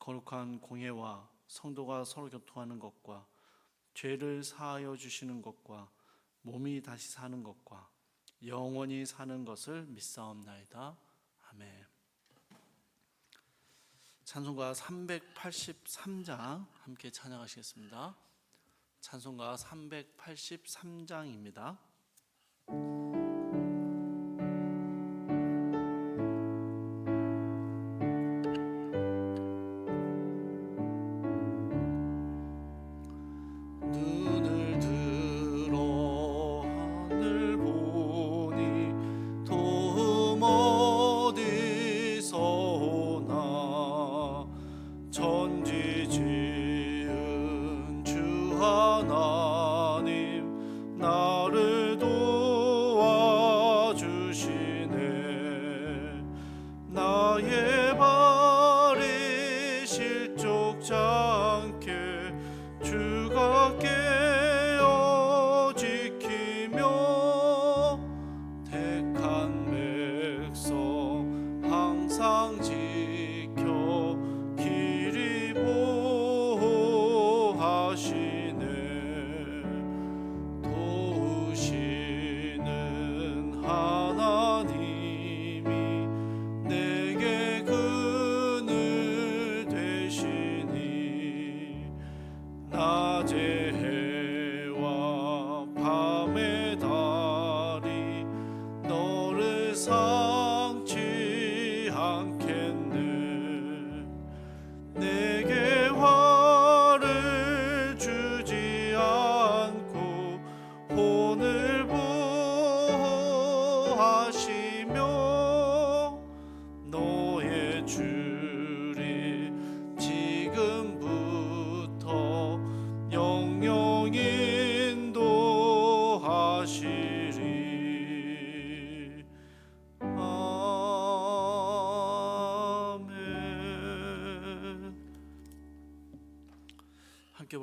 거룩한 공예와 성도가 서로 교통하는 것과 죄를 사하여 주시는 것과 몸이 다시 사는 것과 영원히 사는 것을 믿사옵나이다. 아멘. 찬송가 383장 함께 찬양하시겠습니다. 찬송가 383장입니다.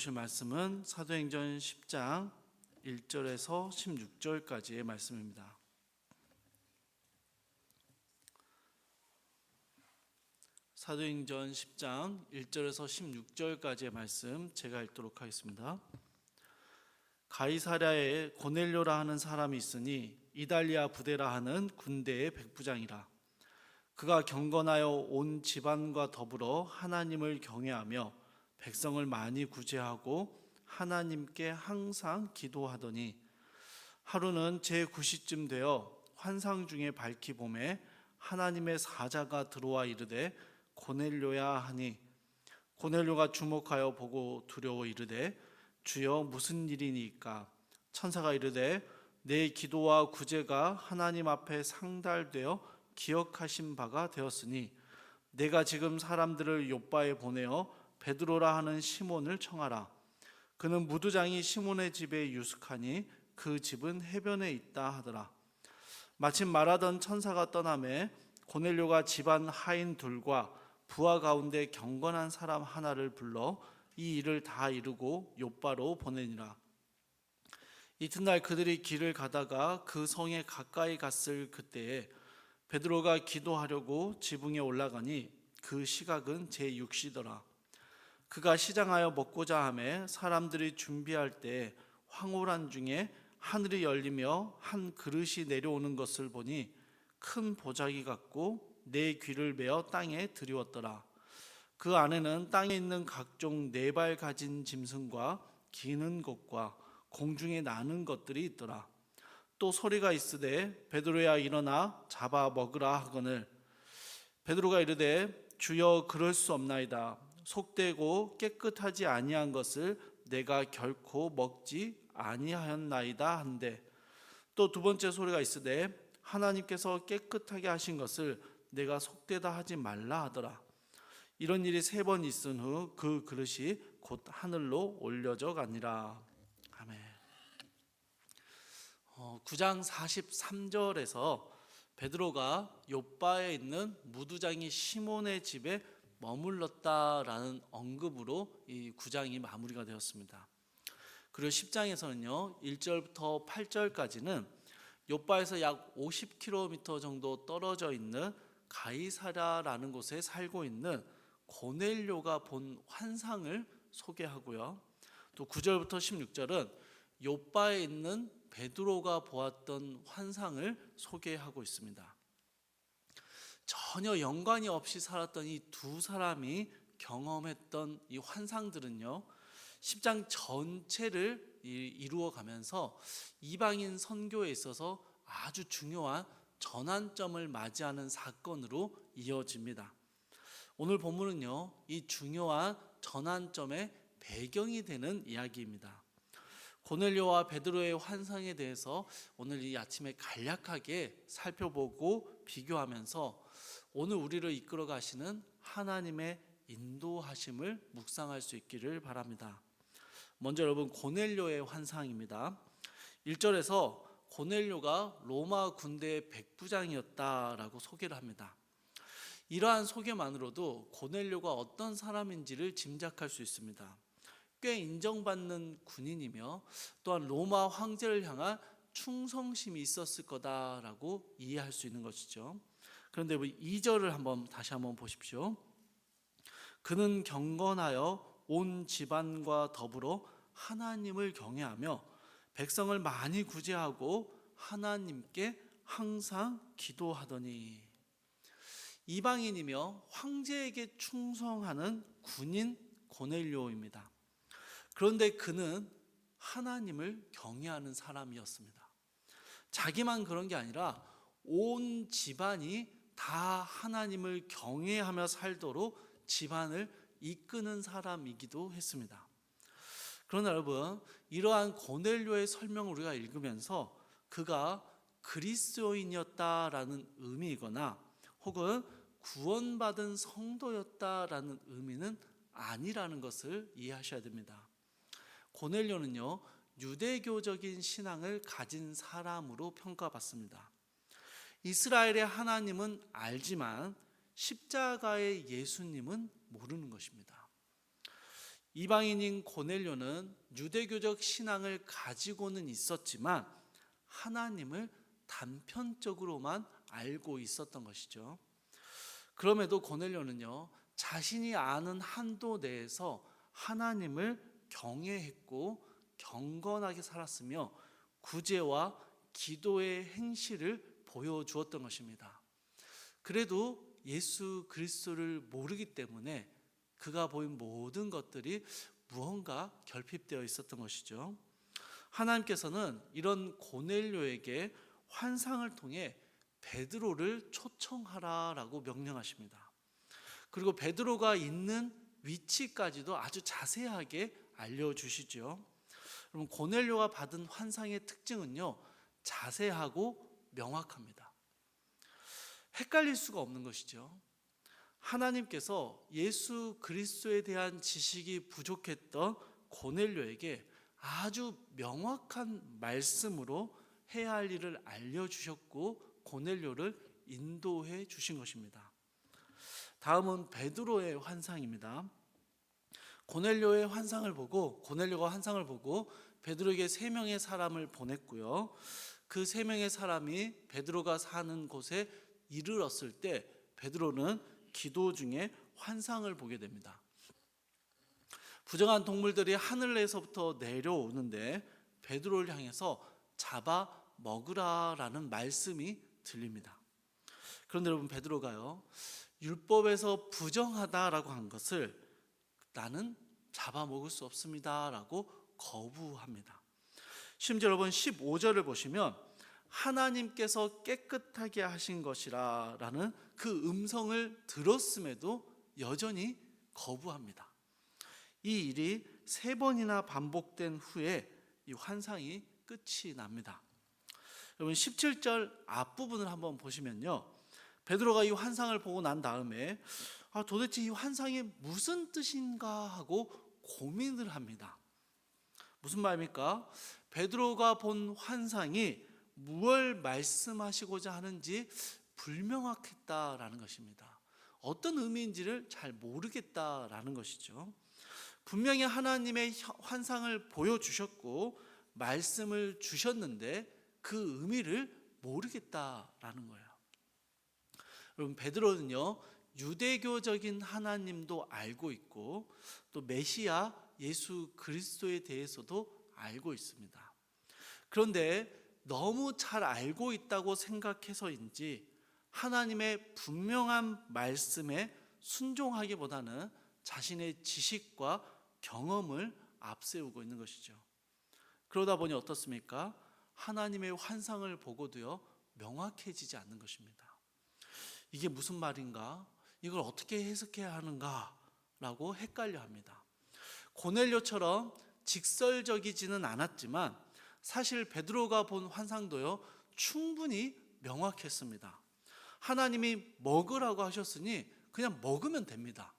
보실 말씀은 사도행전 10장 1절에서 16절까지의 말씀입니다. 사도행전 10장 1절에서 16절까지의 말씀 제가 읽도록 하겠습니다. 가이사랴에 고넬료라 하는 사람이 있으니 이달리아 부대라 하는 군대의 백부장이라. 그가 경건하여 온 집안과 더불어 하나님을 경외하며 백성을 많이 구제하고 하나님께 항상 기도하더니 하루는 제 9시쯤 되어 환상 중에 밝히 봄에 하나님의 사자가 들어와 이르되 고넬료야 하니 고넬료가 주목하여 보고 두려워 이르되 주여 무슨 일이니까? 천사가 이르되 내 기도와 구제가 하나님 앞에 상달되어 기억하신 바가 되었으니 내가 지금 사람들을 요바에 보내어 베드로라 하는 시몬을 청하라 그는 무두장이 시몬의 집에 유숙하니 그 집은 해변에 있다 하더라 마침 말하던 천사가 떠남에 고넬료가 집안 하인 둘과 부하 가운데 경건한 사람 하나를 불러 이 일을 다 이루고 요바로 보내니라. 이튿날 그들이 길을 가다가 그 성에 가까이 갔을 그때에 베드로가 기도하려고 지붕에 올라가니 그 시각은 제 6시더라. 그가 시장하여 먹고자 하매 사람들이 준비할 때 황홀한 중에 하늘이 열리며 한 그릇이 내려오는 것을 보니 큰 보자기 같고 내 귀를 메어 땅에 들이웠더라. 그 안에는 땅에 있는 각종 네 발 가진 짐승과 기는 것과 공중에 나는 것들이 있더라. 또 소리가 있으되 베드로야 일어나 잡아 먹으라 하거늘 베드로가 이르되 주여 그럴 수 없나이다. 속되고 깨끗하지 아니한 것을 내가 결코 먹지 아니하였나이다 한데 또 두 번째 소리가 있으되 하나님께서 깨끗하게 하신 것을 내가 속되다 하지 말라 하더라. 이런 일이 세 번 있은 후 그 그릇이 곧 하늘로 올려져 가니라. 아멘. 어, 9장 43절에서 베드로가 요바에 있는 무두장이 시몬의 집에 머물렀다라는 언급으로 이 9장이 마무리가 되었습니다. 그리고 10장에서는요. 1절부터 8절까지는 요바에서 약 50km 정도 떨어져 있는 가이사라라는 곳에 살고 있는 고넬료가 본 환상을 소개하고요. 또 9절부터 16절은 요바에 있는 베드로가 보았던 환상을 소개하고 있습니다. 전혀 연관이 없이 살았던 이 두 사람이 경험했던 이 환상들은요. 10장 전체를 이- 이루어 가면서 이방인 선교에 있어서 아주 중요한 전환점을 맞이하는 사건으로 이어집니다. 오늘 본문은요, 이 중요한 전환점의 배경이 되는 이야기입니다. 고넬료와 베드로의 환상에 대해서 오늘 이 아침에 간략하게 살펴보고 비교하면서 오늘 우리를 이끌어 가시는 하나님의 인도하심을 묵상할 수 있기를 바랍니다. 먼저 여러분 고넬료의 환상입니다. 1절에서 고넬료가 로마 군대의 백부장이었다라고 소개를 합니다. 이러한 소개만으로도 고넬료가 어떤 사람인지를 짐작할 수 있습니다. 꽤 인정받는 군인이며 또한 로마 황제를 향한 충성심이 있었을 거다라고 이해할 수 있는 것이죠. 그런데 2절을 한번 다시 한번 보십시오. 그는 경건하여 온 집안과 더불어 하나님을 경외하며 백성을 많이 구제하고 하나님께 항상 기도하더니 이방인이며 황제에게 충성하는 군인 고넬료입니다. 그런데 그는 하나님을 경외하는 사람이었습니다. 자기만 그런 게 아니라 온 집안이 다 하나님을 경외하며 살도록 집안을 이끄는 사람이기도 했습니다. 그러나 여러분, 이러한 고넬료의 설명을 우리가 읽으면서 그가 그리스도인이었다라는 의미이거나 혹은 구원받은 성도였다라는 의미는 아니라는 것을 이해하셔야 됩니다. 고넬료는요, 유대교적인 신앙을 가진 사람으로 평가받습니다. 이스라엘의 하나님은 알지만 십자가의 예수님은 모르는 것입니다. 이방인인 고넬료는 유대교적 신앙을 가지고는 있었지만 하나님을 단편적으로만 알고 있었던 것이죠. 그럼에도 고넬료는요, 자신이 아는 한도 내에서 하나님을 경외했고 경건하게 살았으며 구제와 기도의 행실을 보여주었던 것입니다. 그래도 예수 그리스도를 모르기 때문에 그가 보인 모든 것들이 무언가 결핍되어 있었던 것이죠. 하나님께서는 이런 고넬료에게 환상을 통해 베드로를 초청하라라고 명령하십니다. 그리고 베드로가 있는 위치까지도 아주 자세하게 알려주시죠. 그럼 고넬료가 받은 환상의 특징은요, 자세하고 명확합니다. 헷갈릴 수가 없는 것이죠. 하나님께서 예수 그리스도에 대한 지식이 부족했던 고넬료에게 아주 명확한 말씀으로 해야 할 일을 알려 주셨고 고넬료를 인도해 주신 것입니다. 다음은 베드로의 환상입니다. 고넬료의 환상을 보고 고넬료가 환상을 보고 베드로에게 세 명의 사람을 보냈고요. 그 세 명의 사람이 베드로가 사는 곳에 이르렀을 때 베드로는 기도 중에 환상을 보게 됩니다. 부정한 동물들이 하늘에서부터 내려오는데 베드로를 향해서 잡아 먹으라라는 말씀이 들립니다. 그런데 여러분 베드로가요. 율법에서 부정하다라고 한 것을 나는 잡아 먹을 수 없습니다라고 거부합니다. 심지어 여러분 15절을 보시면 하나님께서 깨끗하게 하신 것이라 라는 그 음성을 들었음에도 여전히 거부합니다. 이 일이 세 번이나 반복된 후에 이 환상이 끝이 납니다. 여러분 17절 앞부분을 한번 보시면요. 베드로가 이 환상을 보고 난 다음에 아, 도대체 이 환상이 무슨 뜻인가 하고 고민을 합니다. 무슨 말입니까? 베드로가 본 환상이 무엇을 말씀하시고자 하는지 불명확했다라는 것입니다. 어떤 의미인지를 잘 모르겠다라는 것이죠. 분명히 하나님의 환상을 보여주셨고 말씀을 주셨는데 그 의미를 모르겠다라는 거예요. 여러분 베드로는요 유대교적인 하나님도 알고 있고 또 메시아 예수 그리스도에 대해서도 알고 있습니다. 그런데 너무 잘 알고 있다고 생각해서인지 하나님의 분명한 말씀에 순종하기보다는 자신의 지식과 경험을 앞세우고 있는 것이죠. 그러다 보니 어떻습니까? 하나님의 환상을 보고도요, 명확해지지 않는 것입니다. 이게 무슨 말인가? 이걸 어떻게 해석해야 하는가? 라고 헷갈려 합니다. 고넬료처럼 직설적이지는 않았지만 사실 베드로가 본 환상도요, 충분히 명확했습니다. 하나님이 먹으라고 하셨으니 그냥 먹으면 됩니다.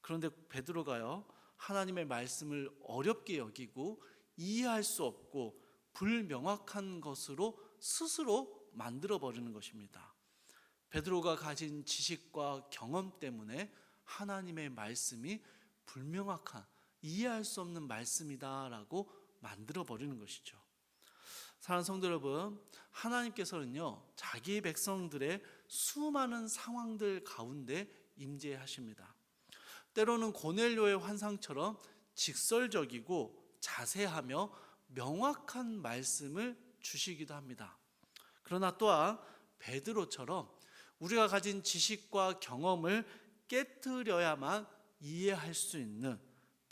그런데 베드로가요, 하나님의 말씀을 어렵게 여기고 이해할 수 없고 불명확한 것으로 스스로 만들어 버리는 것입니다. 베드로가 가진 지식과 경험 때문에 하나님의 말씀이 불명확한 이해할 수 없는 말씀이다라고 만들어 버리는 것이죠. 사랑하는 성도 여러분, 하나님께서는요 자기 백성들의 수많은 상황들 가운데 임재하십니다. 때로는 고넬료의 환상처럼 직설적이고 자세하며 명확한 말씀을 주시기도 합니다. 그러나 또한 베드로처럼 우리가 가진 지식과 경험을 깨뜨려야만 이해할 수 있는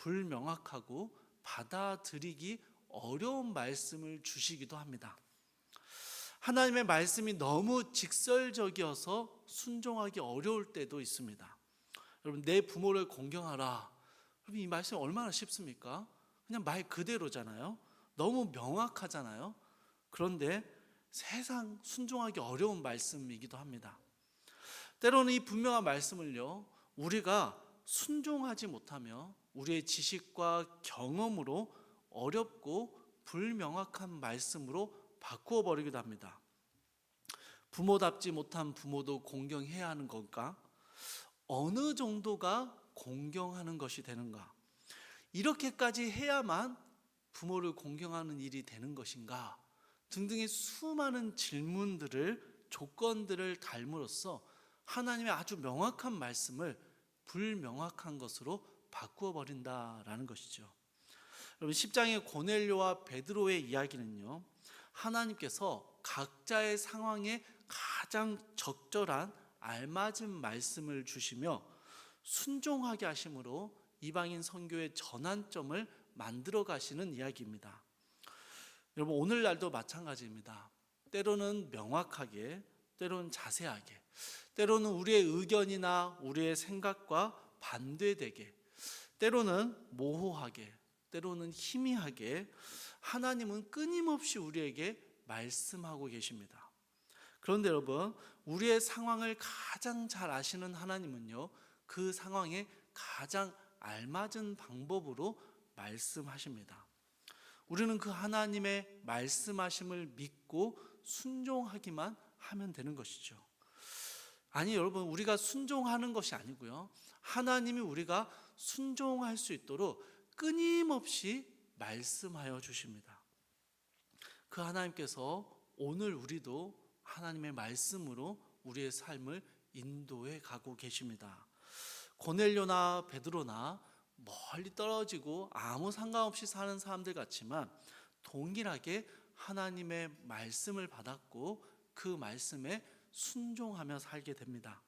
불명확하고 받아들이기 어려운 말씀을 주시기도 합니다. 하나님의 말씀이 너무 직설적이어서 순종하기 어려울 때도 있습니다. 여러분, 내 부모를 공경하라. 여러분, 이 말씀이 얼마나 쉽습니까? 그냥 말 그대로잖아요. 너무 명확하잖아요. 그런데 세상 순종하기 어려운 말씀이기도 합니다. 때로는 이 분명한 말씀을요, 우리가 순종하지 못하며 우리의 지식과 경험으로 어렵고 불명확한 말씀으로 바꾸어 버리기도 합니다. 부모답지 못한 부모도 공경해야 하는 건가? 어느 정도가 공경하는 것이 되는가? 이렇게까지 해야만 부모를 공경하는 일이 되는 것인가? 등등의 수많은 질문들을 조건들을 닮으로써 하나님의 아주 명확한 말씀을 불명확한 것으로 바꾸어 버린다라는 것이죠. 여러분 10장의 고넬료와 베드로의 이야기는요. 하나님께서 각자의 상황에 가장 적절한 알맞은 말씀을 주시며 순종하게 하심으로 이방인 선교의 전환점을 만들어 가시는 이야기입니다. 여러분 오늘날도 마찬가지입니다. 때로는 명확하게, 때로는 자세하게, 때로는 우리의 의견이나 우리의 생각과 반대되게, 때로는 모호하게, 때로는 희미하게 하나님은 끊임없이 우리에게 말씀하고 계십니다. 그런데 여러분, 우리의 상황을 가장 잘 아시는 하나님은요, 그 상황에 가장 알맞은 방법으로 말씀하십니다. 우리는 그 하나님의 말씀하심을 믿고 순종하기만 하면 되는 것이죠. 아니, 여러분, 우리가 순종하는 것이 아니고요. 하나님이 우리가 순종할 수 있도록 끊임없이 말씀하여 주십니다. 그 하나님께서 오늘 우리도 하나님의 말씀으로 우리의 삶을 인도해 가고 계십니다. 고넬료나 베드로나 멀리 떨어지고 아무 상관없이 사는 사람들 같지만 동일하게 하나님의 말씀을 받았고 그 말씀에 순종하며 살게 됩니다.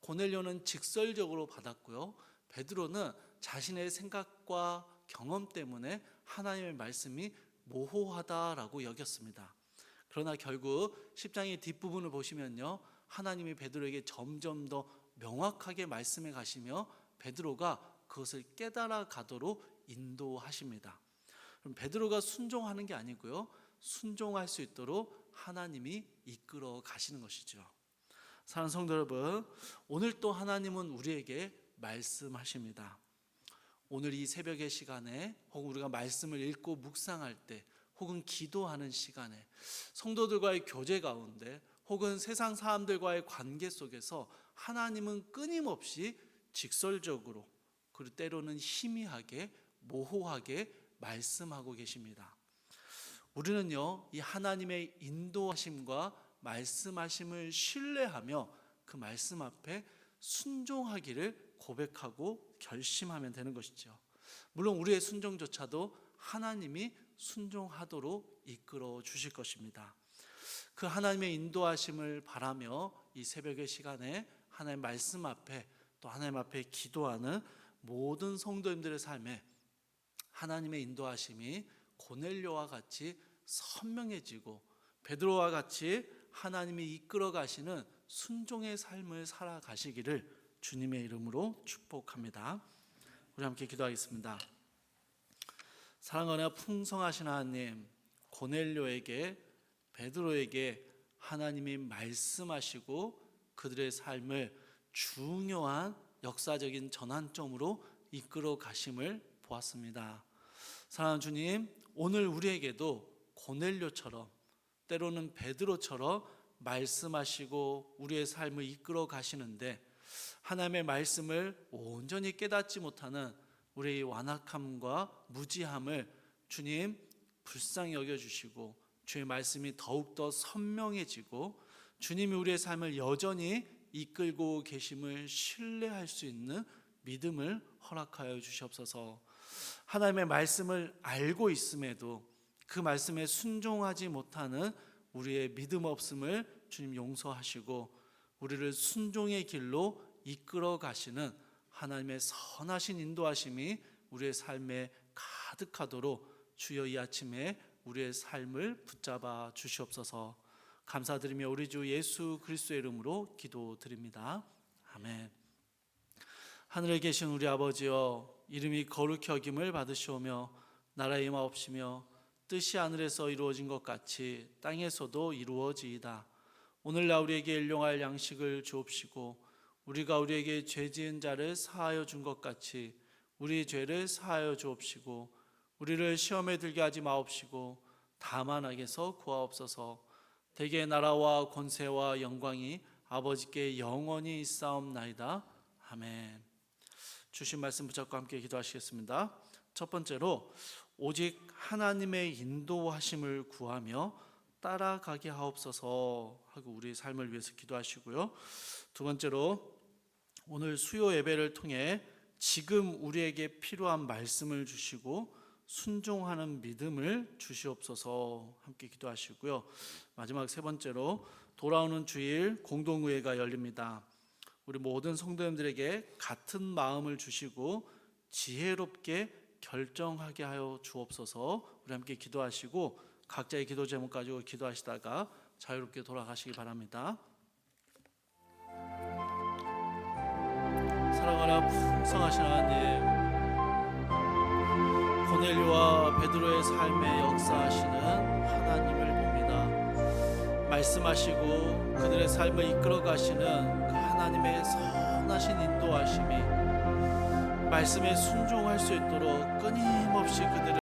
고넬료는 직설적으로 받았고요. 베드로는 자신의 생각과 경험 때문에 하나님의 말씀이 모호하다라고 여겼습니다. 그러나 결국 10장의 뒷부분을 보시면요. 하나님이 베드로에게 점점 더 명확하게 말씀해 가시며 베드로가 그것을 깨달아 가도록 인도하십니다. 그럼 베드로가 순종하는 게 아니고요. 순종할 수 있도록 하나님이 이끌어 가시는 것이죠. 사랑하는 성도 여러분, 오늘 또 하나님은 우리에게 말씀하십니다. 오늘 이 새벽의 시간에 혹은 우리가 말씀을 읽고 묵상할 때 혹은 기도하는 시간에 성도들과의 교제 가운데 혹은 세상 사람들과의 관계 속에서 하나님은 끊임없이 직설적으로 그리고 때로는 희미하게 모호하게 말씀하고 계십니다. 우리는요, 이 하나님의 인도하심과 말씀하심을 신뢰하며 그 말씀 앞에 순종하기를 고백하고 결심하면 되는 것이죠. 물론 우리의 순종조차도 하나님이 순종하도록 이끌어 주실 것입니다. 그 하나님의 인도하심을 바라며 이 새벽의 시간에 하나님 말씀 앞에 또 하나님 앞에 기도하는 모든 성도님들의 삶에 하나님의 인도하심이 고넬료와 같이 선명해지고 베드로와 같이 하나님이 이끌어 가시는 순종의 삶을 살아가시기를 주님의 이름으로 축복합니다. 우리 함께 기도하겠습니다. 사랑하나 풍성하신 하나님, 고넬료에게 베드로에게 하나님이 말씀하시고 그들의 삶을 중요한 역사적인 전환점으로 이끌어 가심을 보았습니다. 사랑하는 주님, 오늘 우리에게도 고넬료처럼 때로는 베드로처럼 말씀하시고 우리의 삶을 이끌어 가시는데 하나님의 말씀을 온전히 깨닫지 못하는 우리의 완악함과 무지함을 주님 불쌍히 여겨 주시고 주의 말씀이 더욱더 선명해지고 주님이 우리의 삶을 여전히 이끌고 계심을 신뢰할 수 있는 믿음을 허락하여 주시옵소서. 하나님의 말씀을 알고 있음에도 그 말씀에 순종하지 못하는 우리의 믿음 없음을 주님 용서하시고 우리를 순종의 길로 이끌어 가시는 하나님의 선하신 인도하심이 우리의 삶에 가득하도록 주여 이 아침에 우리의 삶을 붙잡아 주시옵소서. 감사드리며 우리 주 예수 그리스도의 이름으로 기도드립니다. 아멘. 하늘에 계신 우리 아버지여 이름이 거룩히 여김을 받으시오며 나라의 임하옵시며 뜻이 하늘에서 이루어진 것 같이 땅에서도 이루어지이다. 오늘날 우리에게 일용할 양식을 주옵시고 우리가 우리에게 죄 지은 자를 사하여 준 것 같이 우리 죄를 사하여 주옵시고 우리를 시험에 들게 하지 마옵시고 다만 악에서 구하옵소서. 대개 나라와 권세와 영광이 아버지께 영원히 있사옵나이다. 아멘. 주신 말씀 붙잡고 함께 기도하시겠습니다. 첫 번째로 오직 하나님의 인도하심을 구하며 따라가게 하옵소서 하고 우리 삶을 위해서 기도하시고요. 두 번째로 오늘 수요 예배를 통해 지금 우리에게 필요한 말씀을 주시고 순종하는 믿음을 주시옵소서 함께 기도하시고요. 마지막 세 번째로 돌아오는 주일 공동의회가 열립니다. 우리 모든 성도님들에게 같은 마음을 주시고 지혜롭게 결정하게 하여 주옵소서. 우리 함께 기도하시고 각자의 기도 제목 가지고 기도하시다가 자유롭게 돌아가시기 바랍니다. 사랑하라 풍성하신 하나님 고넬료와 베드로의 삶에 역사하시는 하나님을 봅니다. 말씀하시고 그들의 삶을 이끌어 가시는 그 하나님의 선하신 인도하심이 말씀에 순종할 수 있도록 끊임없이 그들을